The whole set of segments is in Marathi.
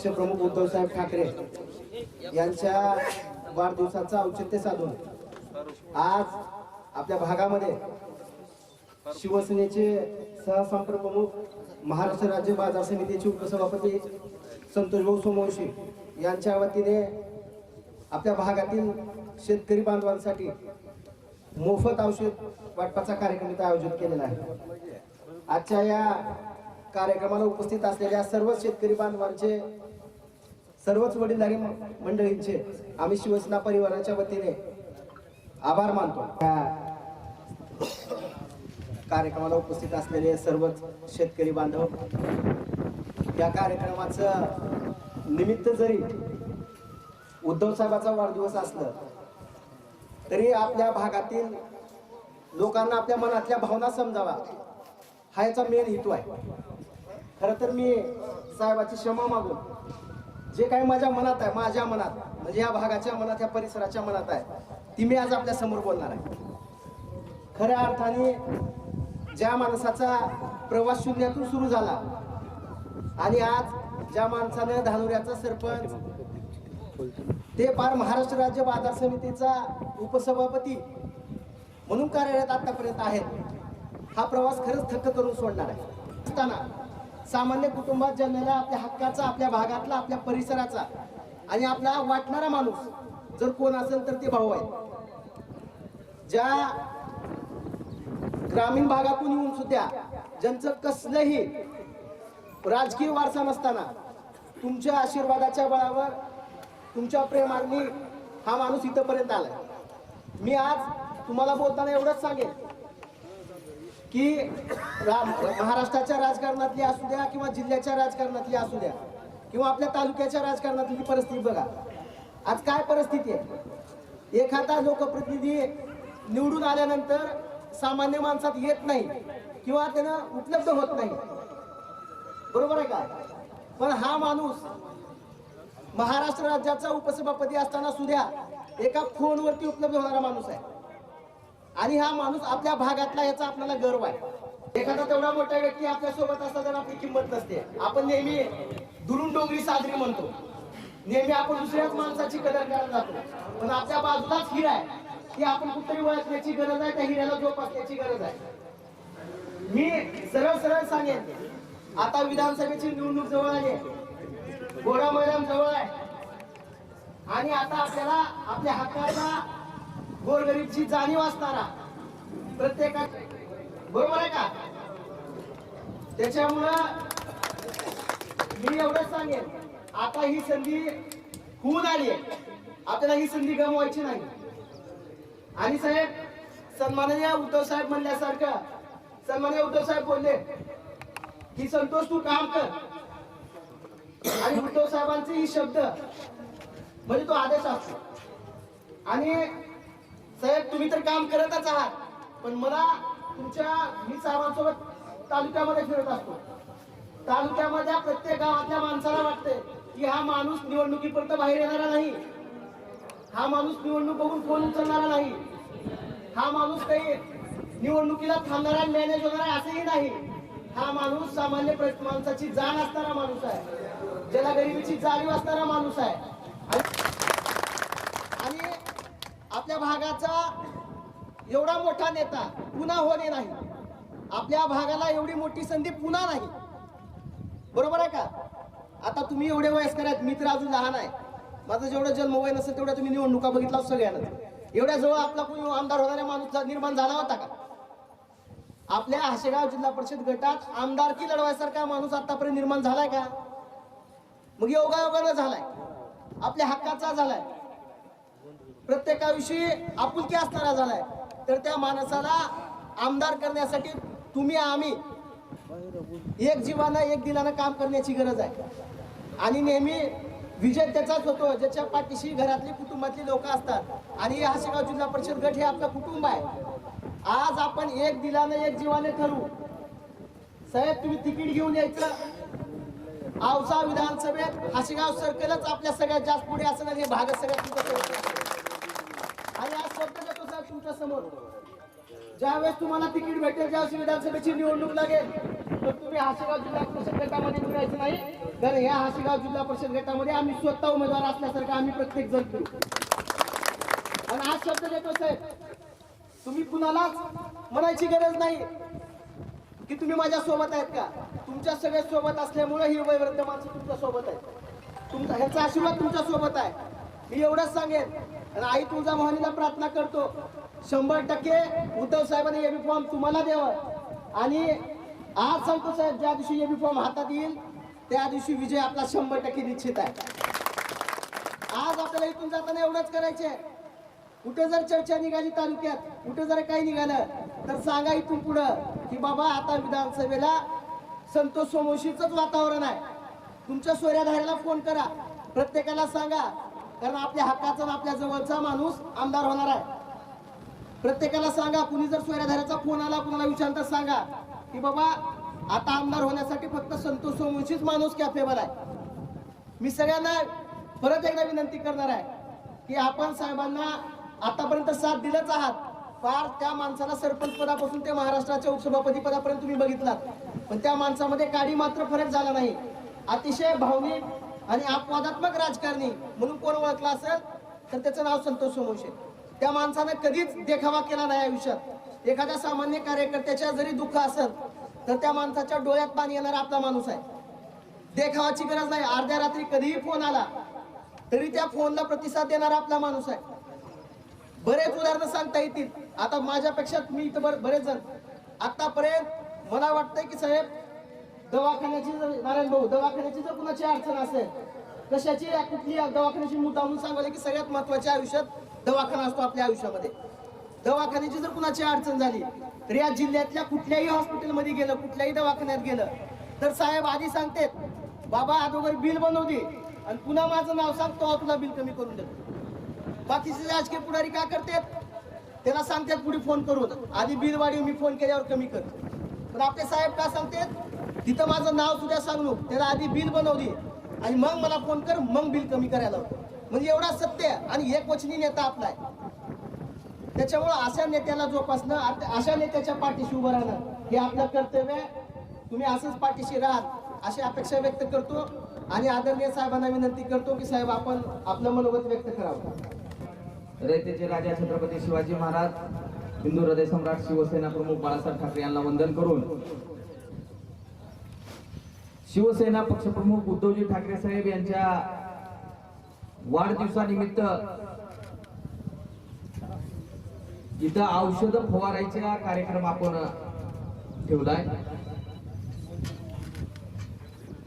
मुख्यमंत्री पक्षप्रमुख उद्धवसाहेब ठाकरे यांच्या वाढदिवसाचं औचित्य साधून आज आपल्या भागामध्ये शिवसेनेचे सहसंपर्क प्रमुख महाराष्ट्र राज्य बाजार समितीचे उपसभापती संतोष भाऊ सोमवंशी यांच्या वतीने आपल्या भागातील शेतकरी बांधवांसाठी मोफत औषध वाटपाचा कार्यक्रम इथं आयोजित केलेला आहे. आजच्या या कार्यक्रमाला उपस्थित असलेल्या सर्व शेतकरी बांधवांचे सर्वच वडीलधारी मंडळींचे आम्ही शिवसेना परिवाराच्या वतीने आभार मानतो. कार्यक्रमाला उपस्थित असलेले सर्वच शेतकरी बांधव या कार्यक्रमाचं निमित्त जरी उद्धव साहेबाचा वाढदिवस असलं तरी आपल्या भागातील लोकांना आपल्या मनातल्या भावना समजावा. हा याचा मेन हेतू आहे. खरं तर मी साहेबाची क्षमा मागून जे काही माझ्या मनात आहे माझ्या मनात म्हणजे या भागाच्या मनात या परिसराच्या मनात आहे ती मी आज आपल्यासमोर बोलणार आहे. खऱ्या अर्थाने ज्या माणसाचा प्रवास शून्यातून सुरू झाला आणि आज ज्या माणसानं धानुऱ्याचा सरपंच ते पार महाराष्ट्र राज्य बाजार समितीचा उपसभापती म्हणून कार्यरत आतापर्यंत आहेत हा प्रवास खरंच थक्क करून सोडणार आहे. असताना सामान्य कुटुंबात जन्मलेला आपल्या हक्काचा आपल्या भागातला आपल्या परिसराचा आणि आपला वाटणारा माणूस जर कोण असेल तर ते भाऊ आहेत. ज्या ग्रामीण भागातून येऊन सुद्धा ज्यांचं कसलंही राजकीय वारसा नसताना तुमच्या आशीर्वादाच्या बळावर तुमच्या प्रेमाने हा माणूस इथंपर्यंत आलाय. मी आज तुम्हाला बोलताना एवढंच सांगेन. की रा- महाराष्ट्राच्या राजकारणातली असू द्या किंवा जिल्ह्याच्या राजकारणातली असू द्या किंवा आपल्या तालुक्याच्या राजकारणातली परिस्थिती बघा. आज काय परिस्थिती आहे? एखादा लोकप्रतिनिधी निवडून आल्यानंतर सामान्य माणसात येत नाही किंवा त्यानं उपलब्ध होत नाही. बरोबर आहे का? पण हा माणूस महाराष्ट्र राज्याचा उपसभापती असताना सुद्धा एका फोनवरती उपलब्ध होणारा माणूस आहे. आणि हा माणूस आपल्या भागातला याचा आपल्याला गर्व आहे. एखादा तेवढा मोठा व्यक्ती आपल्यासोबत असता तर आपली किंमत नसते. आपण नेहमी दुरून डोंगरी साजरी म्हणतो. नेहमी आपण दुसऱ्याच माणसाची कदर करायला जातो. पण आपल्या बाजूलाच हिरा आहे. की आपण कुठेतरी ओळखण्याची गरज आहे त्या हिऱ्याला जोपासण्याची गरज आहे. मी सरळ सरळ सांगेन. आता विधानसभेची निवडणूक जवळ आली आहे. गोरा मैदान जवळ आहे. आणि आता आपल्याला आपल्या हक्काचा गोरगरीबची जाणीव असणारा प्रत्येका बरोबर आहे का? त्याच्यामुळं मी एवढंच सांगेन आता ही संधी होऊन आली आहे. आपल्याला ही संधी गमवायची नाही. आणि साहेब सन्माननीय उद्धव साहेब म्हणल्यासारखं सन्माननीय उद्धव साहेब बोलले की संतोष तू काम कर. आणि उद्धव साहेबांचे ही शब्द म्हणजे तो आदेश असतो. आणि साहेब तुम्ही तर काम करतच आहात पण मला तुमच्या मी साहेबांसोबत तालुक्यामध्ये फिरत असतो. तालुक्यामधल्या प्रत्येक गावातल्या माणसाला वाटते की हा माणूस निवडणुकीपर्यंत बाहेर येणारा नाही. हा माणूस निवडणूक बघून फोन उचलणारा नाही. हा माणूस काही निवडणुकीला थांबणारा मॅनेज होणारा असंही नाही. हा माणूस सामान्य माणसाची जाण असणारा माणूस आहे. ज्याला गरिबीची जाणीव असणारा माणूस आहे आणि- आणि आपल्या भागाचा एवढा मोठा नेता पुन्हा होणे नाही. आपल्या भागाला एवढी मोठी संधी पुन्हा नाही. बरोबर आहे का? आता तुम्ही एवढे वयस्कर आहेत मी तर अजून लहान आहे. माझं जेवढं जन्म वय नसेल तेवढ्या तुम्ही निवडणुका बघितला सगळ्यांना. एवढ्या जवळ आपला कोणी आमदार होणाऱ्या माणूस निर्माण झाला होता का? आपल्या आशेगाव जिल्हा परिषद गटात आमदारकी लढवायसारखा माणूस आतापर्यंत निर्माण झालाय का? मग योगायोगानं झालाय. आपल्या हक्काचा झालाय. प्रत्येकाविषयी आपुलकी असणारा झालाय. तर त्या माणसाला आमदार करण्यासाठी तुम्ही आम्ही एक जीवानं एक दिलानं काम करण्याची गरज आहे. आणि नेहमी विजय त्याचाच होतो ज्याच्या पाठीशी घरातली कुटुंबातली लोक असतात. आणि हे हासेगाव जिल्हा परिषद गट हे आपलं कुटुंब आहे. आज आपण एक दिलानं एक जीवाने ठरवू. साहेब तुम्ही तिकीट घेऊन यायचं. औसा विधानसभेत हासेगाव सर्कलच आपल्या सगळ्यात जास्त पुढे असणार हे भागात सगळ्यात तुमच्यासमोर. आणि आज शब्द देतो साहेब तुमच्यासमोर. ज्यावेळेस तुम्हाला तिकीट भेटेल ज्यावेळेस विधानसभेची निवडणूक लागेल तर तुम्ही हासेगाव जिल्हा परिषद गटामध्ये फिरायचं नाही. तर ह्या हासेगाव जिल्हा परिषद गटामध्ये आम्ही स्वतः उमेदवार असल्यासारखं आम्ही प्रत्येक जण करू. आणि हा शब्द देतो साहेब तुम्ही कुणालाच म्हणायची गरज नाही की तुम्ही माझ्या सोबत आहेत का? तुमच्या सगळ्या सोबत असल्यामुळे ही वयवृद्ध माणसं तुमच्यासोबत आहेत. तुमचा ह्याचा आशीर्वाद तुमच्यासोबत आहे. मी एवढंच सांगेन. आणि आई तुळजा मोहनीला प्रार्थना करतो शंभर टक्के उद्धव साहेबांनी एबी फॉर्म तुम्हाला द्यावं. आणि आज सांगतो साहेब ज्या दिवशी एबी फॉर्म हातात येईल त्या दिवशी विजय आपला शंभर टक्के निश्चित आहे. आज आपल्याला इथून जाताना एवढंच करायचे कुठे जर चर्चा निघाली तालुक्यात कुठे जर काही निघालं तर सांगा इथून पुढं की बाबा आता विधानसभेला संतोष सोमोशीचंच वातावरण आहे. तुमच्या सोयऱ्याधाऱ्याला फोन करा. प्रत्येकाला सांगा कारण आपल्या हक्काचा आपल्या जवळचा माणूस आमदार होणार आहे. प्रत्येकाला सांगा कुणी जर सोयराधाऱ्याचा फोन आला कुणाला विचारता सांगा. की बाबा आता आमदार होण्यासाठी फक्त संतोष सोमवंशीच माणूस कॅपेबल आहे. मी सगळ्यांना परत एकदा विनंती करणार आहे की आपण साहेबांना आतापर्यंत साथ दिलंच आहात. फार त्या माणसाला सरपंच पदापासून ते महाराष्ट्राच्या उपसभापती पदापर्यंत तुम्ही बघितलात. पण त्या माणसामध्ये काडी मात्र फरक झाला नाही. अतिशय भावनिक आणि अपवादात्मक राजकारणी म्हणून कोण ओळखला असेल तर त्याचं नाव संतोष सोमवंशी त्या माणसानं कधीच देखावा केला नाही आयुष्यात. एखाद्या सामान्य कार्यकर्त्याच्या जरी दुःख असेल तर त्या माणसाच्या डोळ्यात पाणी येणारा आपला माणूस आहे. देखावाची गरज नाही. अर्ध्या रात्री कधीही फोन आला तरी त्या फोनला प्रतिसाद देणारा आपला माणूस आहे. बरेच उदाहरणं सांगता येतील. आता माझ्यापेक्षा मी इथं बर- बरेच जण. आतापर्यंत मला वाटतंय की साहेब दवाखान्याची जर नारायण भाऊ दवाखान्याची जर कुणाची अडचण असेल कशाची कुठली दवाखान्याची मुद्दा म्हणून सांगायला की सगळ्यात महत्त्वाच्या आयुष्यात दवाखाना असतो आपल्या आयुष्यामध्ये. दवाखान्याची जर कुणाची अडचण झाली तर या जिल्ह्यातल्या कुठल्याही हॉस्पिटलमध्ये गेलं कुठल्याही दवाखान्यात गेलं तर साहेब आधी सांगतेत बाबा अगोदर बिल बनवते आणि पुन्हा माझं नाव सांग तो तुला बिल कमी करून देतो. बाकीचे राजकीय पुढारी काय करतात? त्याला सांगतात पुढे फोन करून आधी बिल वाढीव मी फोन केल्यावर कमी कर. पण आपले साहेब काय सांगतात? तिथं माझं नाव सुद्धा सांगू. त्याला आधी बिल बनवली आणि मग मला फोन कर मग बिल कमी करायला होतं. म्हणजे एवढा सत्य आणि एक वचनी नेता आपला आहे त्याच्यामुळं अशा नेत्याला जोपासणं अशा नेत्याच्या पाठीशी उभं राहणं हे आपलं कर्तव्य आहे. तुम्ही असंच पाठीशी राहाल अशी अपेक्षा व्यक्त करतो आणि आदरणीय साहेबांना विनंती करतो की साहेब आपण आपलं मनोगत व्यक्त करावं. रयतेचे राजा छत्रपती शिवाजी महाराज हिंदू हृदय सम्राट शिवसेना प्रमुख बाळासाहेब ठाकरे यांना वंदन करून शिवसेना पक्षप्रमुख उद्धवजी ठाकरे साहेब यांच्या वाढदिवसानिमित्त इथं औषध फवारायचा कार्यक्रम आपण ठेवलाय.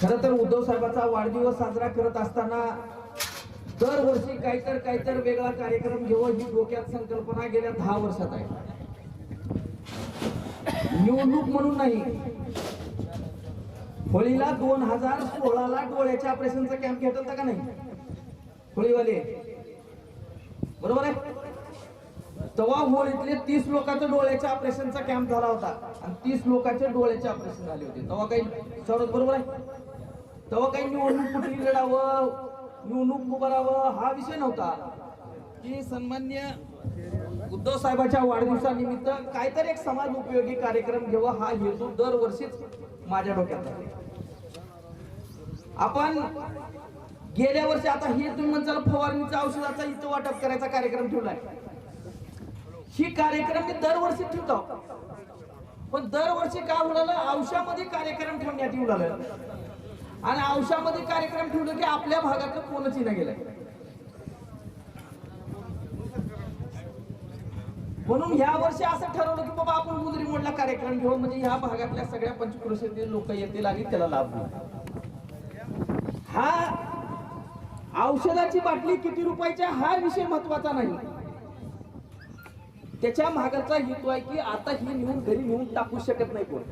खर तर उद्धव साहेबांचा वाढदिवस साजरा करत असताना दरवर्षी काहीतर काहीतर वेगळा कार्यक्रम घेऊन ही डोक्यात संकल्पना गेल्या दहा वर्षात आहे. निवडणूक म्हणून नाही होळीला दोन हजार सोळाला डोळ्याच्या ऑपरेशनचा कॅम्प घेत होता का नाही? होळीवाले. बरोबर आहे? तेव्हा होळीतले तीस लोकांचं डोळ्याच्या ऑपरेशनचा कॅम्प झाला होता. आणि तीस लोकांच्या डोळ्याचे ऑपरेशन झाले होते. तेव्हा काही सौरभ बरोबर आहे? तेव्हा काही निवडणूक कुठली लढावं निवडणूक उभारावं हा विषय नव्हता. की सन्मान्य उद्धव साहेबाच्या वाढदिवसानिमित्त काहीतरी एक समाज उपयोगी कार्यक्रम घ्यावा हा हेतू दरवर्षीच माझ्या डोक्यात आपण गेल्या वर्षी आता हे तुम्ही म्हणताल फवारणीचा औषधाचा इथं वाटप करायचा कार्यक्रम ठेवलाय. ही कार्यक्रम मी दरवर्षी ठेवतो. पण दरवर्षी काय होणार? औषधामध्ये कार्यक्रम ठेवण्यात येऊ लागलं. आणि औषधामध्ये कार्यक्रम ठेवलं की आपल्या भागातलं कोणच येणं गेलंय म्हणून ह्या वर्षी असं ठरवलं की बाबा आपण गुजरी मोडला कार्यक्रम घेऊ म्हणजे ह्या भागातल्या सगळ्या पंचक्रोशीतील लोक येतील आणि त्याला लाभ हा औषधाची बाटली किती रुपयाची हा विषय महत्त्वाचा नाही. त्याच्या महागाचा हेतू आहे की आता ही नेऊन घरी नेऊन टाकू शकत नाही कोण.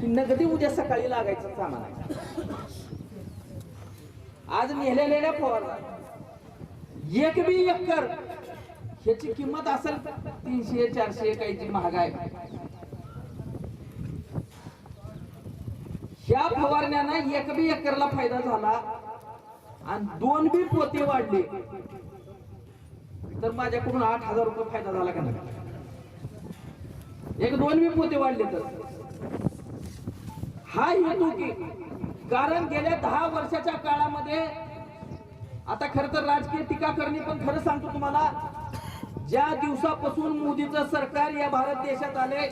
की नगदी उद्या सकाळी लागायचं सामान आहे आज नेलेल्या फवारला एक बी एकर ह्याची किंमत असेल तीनशे चारशे काहीची महाग आहे. ह्या फवारण्यानं एक बी एकरला फायदा झाला. आणि दोन बी पोते वाढले. तर माझ्याकडून आठ हजार रुपये फायदा झाला का नाही? एक दोन बी पोते वाढले तर. हा हेतू की कारण गेल्या दहा वर्षाच्या काळामध्ये आता खर तर राजकीय टीका करणे पण खरं सांगतो तुम्हाला ज्या दिवसापासून मोदीचं सरकार या भारत देशात आले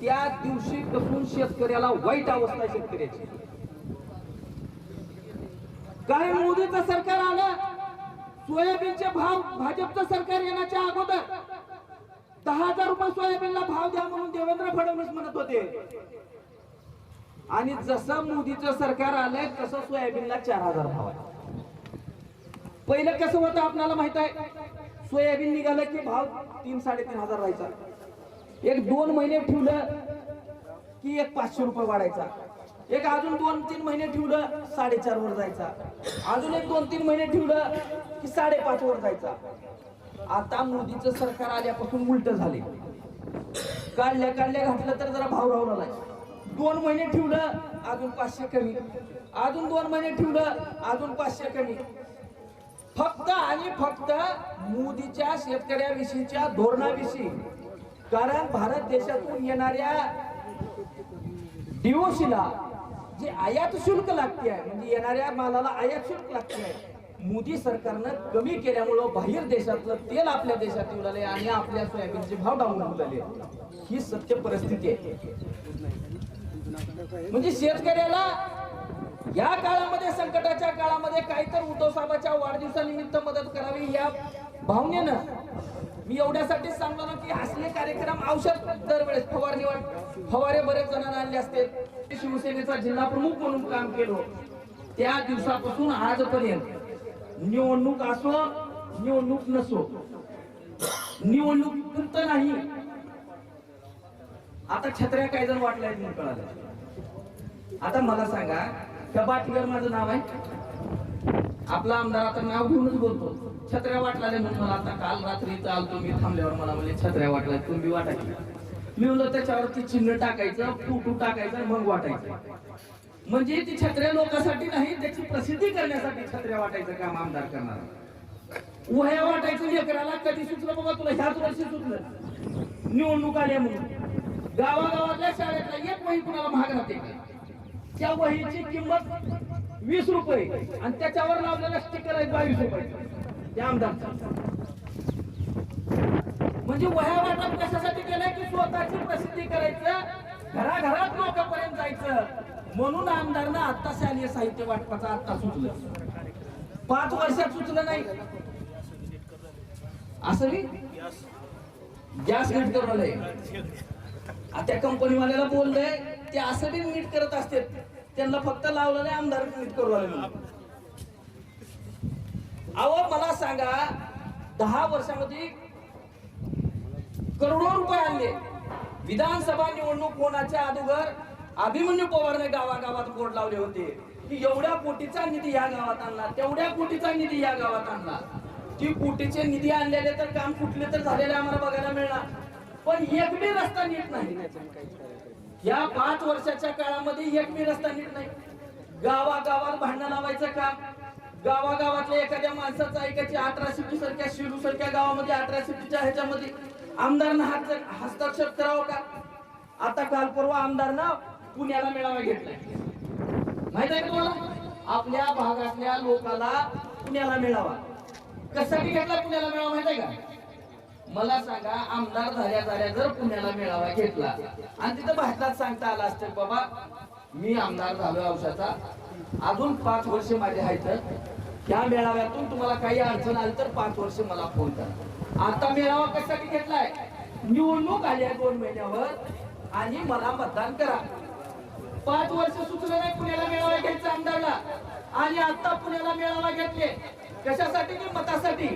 त्या दिवशीपासून शेतकऱ्याला वाईट अवस्था शेतकऱ्याची. कारण मोदीचं सरकार आलं? सोयाबीनचे भाव भाजपचं सरकार येण्याच्या अगोदर दहा हजार रुपये सोयाबीनला भाव द्या म्हणून देवेंद्र फडणवीस म्हणत होते. आणि जसं मोदीचं सरकार आलंय तसं सोयाबीनला चार हजार भाव आहे. पहिलं कसं होतं आपल्याला माहीत आहे? सोयाबीन निघालं की भाव तीन साडेतीन हजार राहायचा. एक दोन महिने ठेवलं की एक पाचशे रुपये वाढायचा. एक अजून दोन तीन महिने ठेवलं साडेचार वर जायचा. अजून एक दोन तीन महिने ठेवलं की साडेपाच वर जायचा. आता मोदीचं सरकार आल्यापासून उलट झाले. काढल्या काढल्या घातलं तर जरा भाव राहून आलाय दोन महिने ठेवलं अजून पाचशे कमी. अजून दोन महिने ठेवलं अजून पाचशे कमी. फक्त आणि फक्त मोदीच्या शेतकऱ्याविषयीच्या धोरणाविषयी. कारण भारत देशातून येणाऱ्या डिओशीला जे आयात शुल्क लागते आहे म्हणजे येणाऱ्या मालाला आयात शुल्क लागते आहे. मोदी सरकारनं कमी केल्यामुळं बाहेर देशातलं तेल आपल्या देशात येऊ लागले आणि आपल्या सोयाबीनचे भाव डाऊन होऊ लागले. ही सत्य परिस्थिती आहे. म्हणजे शेतकऱ्याला या काळामध्ये संकटाच्या काळामध्ये काहीतरी उद्धव साहेबाच्या वाढदिवसानिमित्त मदत करावी या भावनेनं मी एवढ्यासाठी सांगलो ना की असले कार्यक्रम औषध दरवेळेस फवारणी फवारे बरेच जणांना आणले असते. शिवसेनेचा जिल्हा प्रमुख म्हणून काम केलो. त्या दिवसापासून आजपर्यंत निवडणूक असो निवडणूक नसो निवडणूक फक्त नाही. आता छत्र्या काय जण वाटल्या कळालं. आता मला सांगा त्या माझं नाव आहे? आपला आमदार आता नाव घेऊनच बोलतो. छत्र्या वाटला म्हणून मला आता. काल रात्री चाल तुम्ही थांबल्यावर मला म्हणजे छत्र्या वाटला तुम्ही वाटायची मी म्हणलं त्याच्यावरती चिन्ह टाकायचं फोटो टाकायचं मग वाटायचं. म्हणजे ती छत्र्या लोकांसाठी नाही त्याची प्रसिद्धी करण्यासाठी छत्र्या वाटायचं काम आमदार करणार. वह्या वाटायचं लेकराला कधी सुचलं बाबा तुला? ह्याच वर्षी सुचलं. निवडणूक आल्या म्हणून. गावागावातल्या शाळेतला एक वही कुणाला महाग राहते त्या वहीची किंमत वीस रुपये. आणि त्याच्यावर लावलेला स्टिकर आहे बावीस रुपये. त्या आमदारचा. म्हणजे वह्या वाटप कशासाठी केलंय की स्वतःची प्रसिद्धी करायचं? घराघरात लोकांपर्यंत जायचं. म्हणून आमदारनं आता शालेय साहित्य वाटपाचं आता सुचलं. पाच वर्षात सुचलं नाही. असं मी गॅस नीट करून त्या कंपनीवाल्याला बोललंय ते असं बी नीट करत असते त्यांना फक्त लावलं नाही आमदार नीट करू आले म्हणून. अहो मला सांगा दहा वर्षामध्ये करोडो रुपये आणले. विधानसभा निवडणूक होण्याच्या अगोदर अभिमन्यू पवारने गावागावात बोर्ड लावले होते. की एवढ्या कोटीचा निधी या गावात आणला तेवढ्या कोटीचा निधी या गावात आणला. ती कोटीचे निधी आणलेले तर काम कुठले तर झालेले आम्हाला बघायला मिळणार. पण एक बी रस्ता नीट नाही. या पाच वर्षाच्या काळामध्ये एक मी रस्ता नीट नाही. गावागावात भांडणं लावायचं काम. गावागावातल्या एखाद्या माणसाचा ऐकायची अठरा शिफ्टी सारख्या शिरू सारख्या गावामध्ये अठरा शिफ्टीच्या ह्याच्यामध्ये आमदारनं हात हस्ताक्षर करावं का? आता काल परवा आमदारनं पुण्याला मेळावा घेतलाय. माहीत आहे तुम्हाला? आपल्या भागातल्या लोकाला पुण्याला मेळावा. कशासाठी घेतला पुण्याला मेळावा? माहीत आहे का? मला सांगा आमदार झाल्या झाल्या जर पुण्याला मेळावा घेतला आणि तिथं भारतात सांगता आला असतं बाबा मी आमदार झालो औषधाचा. अजून पाच वर्ष माझे आहेत. त्या मेळाव्यातून तुम्हाला काही अडचण आली तर पाच वर्ष मला फोन करा. आता मेळावा कशासाठी घेतलाय? निवडणूक आली आहे दोन महिन्यावर आणि मला मतदान करा. पाच वर्ष सुचलं नाही पुण्याला मेळावा घ्यायचा आमदारला. आणि आता पुण्याला मेळावा घेतले. कशासाठी? की मतासाठी?